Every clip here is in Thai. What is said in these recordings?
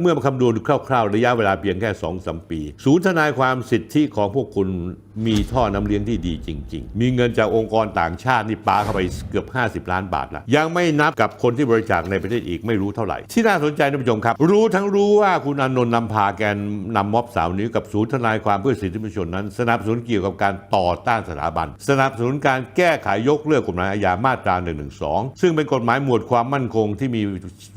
เมื่อมาคำนวณดูคร่าวๆ ระยะเวลาเพียงแค่2อสปี ศูนย์ทนายความสิทธิของพวกคุณมีท่อน้ำเลี้ยงที่ดีจริง ๆ มีเงินจากองค์กรต่างชาตินี่ปาเข้าไปเกือบ 50 ล้านบาทละยังไม่นับกับคนที่บริจาคในประเทศอีกไม่รู้เท่าไหร่ ที่น่าสนใจท่านผู้ชมครับ รู้ทั้งรู้ว่าคุณอนนท์นำพาแกนนำม็อบสาวนิ้กับศูนย์ทนายความเพื่อสิทธิมนุษยชนนั้น สนับสนุนเกี่ยวกับการต่อต้านสถาบัน สนับสนุนการแก้ไขยกเลิกกฎหมายอาญามาตรา1นึซึ่งเป็นกฎหมายหมวดความมั่นคงที่มี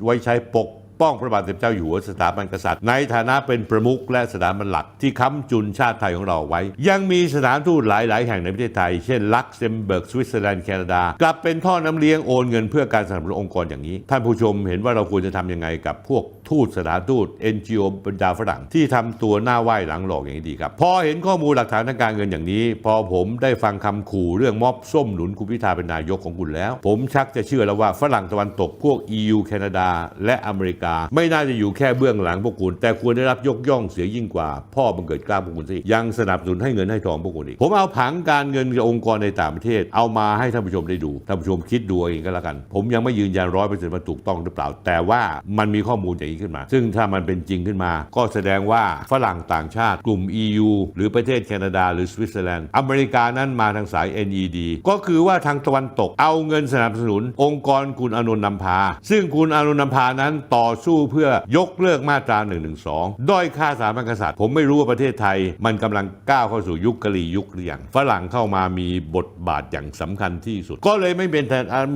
ไว้ใช้ปก ป้องพระบาทสมเด็จเจ้าอยู่หัวสถาบันกษัตริย์ ในฐานะเป็นประมุขและสถาบันหลักที่ค้ำจุนชาติไทยของเราไว้ ยังมีสถานทูตหลาย ๆ แห่งในประเทศไทย เช่นลักเซมเบิร์กสวิตเซอร์แลนด์แคนาดากลับเป็นท่อน้ำเลี้ยงโอนเงินเพื่อการสนับสนุนองค์กรอย่างนี้ ท่านผู้ชมเห็นว่าเราควรจะทำยังไงกับพวกทูตสถานทูต NGO บรรดาฝรั่งที่ทำตัวหน้าไหว้หลังหลอกอย่างนี้ดีครับพอเห็นข้อมูลหลักฐานทางการเงินอย่างนี้ พอผมได้ฟังคำขู่เรื่องม็อบส้มหนุนคุณพิธาเป็นนายกของคุณแล้ว ผมชักจะเชื่อแล้วว่าฝรั่งตะวันตกพวก EU แคนาดา และอเมริกาไม่น่าจะอยู่แค่เบื้องหลังพวกคุณ แต่ควรได้รับยกย่องเสียยิ่งกว่า พ่อบังเกิดกล้าพวกคุณสิยังสนับสนุนให้เงินให้ทองพวกคุณอีกผมเอาผังการเงินกับองค์กรในต่างประเทศ เอามาให้ท่านผู้ชมได้ดูท่านผู้ชมคิดดูเองก็แล้วกัน ผมยังไม่ยืนยันร้อยเปอร์เซ็นต์ว่าถูกต้องหรือเปล่า แต่ว่ามันมีข้อมูลอย่างนี้ขึ้นมา ซึ่งถ้ามันเป็นจริงขึ้นมา ก็แสดงว่าฝรั่งต่างชาติกลุ่ม EU หรือประเทศแคนาดา หรือสวิตเซอร์แลนด์อเมริกานั้นมาทางสาย NED ก็คือว่าทางตะวันตกเอาเงินสนับสนุน องค์กรคุณอานนนำพา ซึ่งคุณอานนนำพานั้นต่อสู้เพื่อยกเลิกมาตรา1นึด้อยค่าสถาบันกษัตริย์ ผมไม่รู้ว่าประเทศไทย มันกำลังก้าวเข้าสู่ยุคกะลียุคหรือยังฝรั่งเข้ามามีบทบาทอย่างสำคัญที่สุด ก็เลยไม่เป็น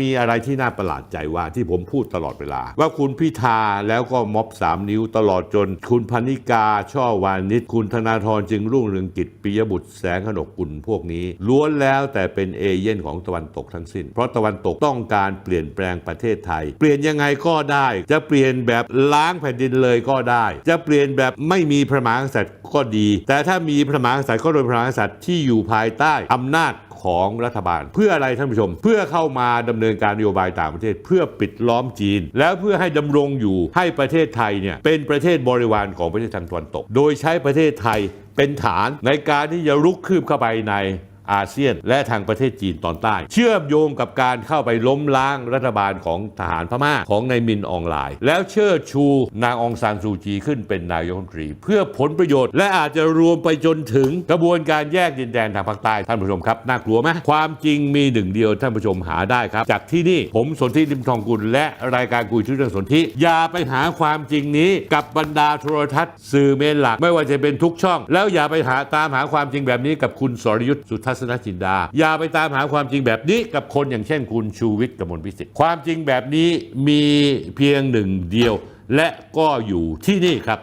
มีอะไรที่น่าประหลาดใจว่าที่ผมพูดตลอดเวลา ว่าคุณพิธาแล้วก็ม็อบสามนิ้วตลอดจน คุณพนิกาช่อวานิชคุณธนาธรจึงรุ่งเรืองกิจปิยบุตรแสงขนกกุลพวกนี้ ล้วนแล้วแต่เป็นเอเย่นของตะวันตกทั้งสิ้น เพราะตะวันตกต้องการเปลี่ยนแปลงประเทศไทย เปลี่ยนยังไงก็ได้ จะเปลี่ยนแบบล้างแผ่นดินเลยก็ได้ จะเปลี่ยนแบบไม่มีพระมหากษัตริย์ก็ดี แต่ถ้ามีพระมหากษัตริย์ก็โดยพระมหากษัตริย์ที่อยู่ภายใต้อำนาจของรัฐบาล เพื่ออะไรท่านผู้ชม เพื่อเข้ามาดำเนินการนโยบายต่างประเทศ เพื่อปิดล้อมจีน แล้วเพื่อให้ดำรงอยู่ให้ประเทศไทยเนี่ยเป็นประเทศบริวารของประเทศทางตะวันตก โดยใช้ประเทศไทยเป็นฐานในการที่จะรุกคืบเข้าไปใน อาเซียน และทางประเทศจีนตอนใต้ เชื่อมโยงกับการเข้าไปล้มล้างรัฐบาลของทหารพม่าของนายมินอองไลน์แล้วเชิดชูนางองซานซูจีขึ้นเป็นนายกรัฐมนตรี เพื่อผลประโยชน์ และอาจจะรวมไปจนถึงกระบวนการแยกดินแดนทางภาคใต้ท่านผู้ชมครับน่ากลัวไหมความจริงมีหนึ่งเดียวท่านผู้ชมหาได้ครับ จากที่นี่ผมสนธิริมทองกุลและรายการคุยชื่อเรื่องสนธิอย่าไปหาความจริงนี้กับบรรดาโทรทัศน์สื่อเมนหลัก ไม่ว่าจะเป็นทุกช่อง แล้วอย่าไปหาตามหาความจริงแบบนี้กับคุณสรยุทธ์สุทัศนจินดา อย่าไปตามหาความจริงแบบนี้กับคนอย่างเช่นคุณชูวิทย์กมลพิสิทธิ์ความจริงแบบนี้มีเพียงหนึ่งเดียว และก็อยู่ที่นี่ครับ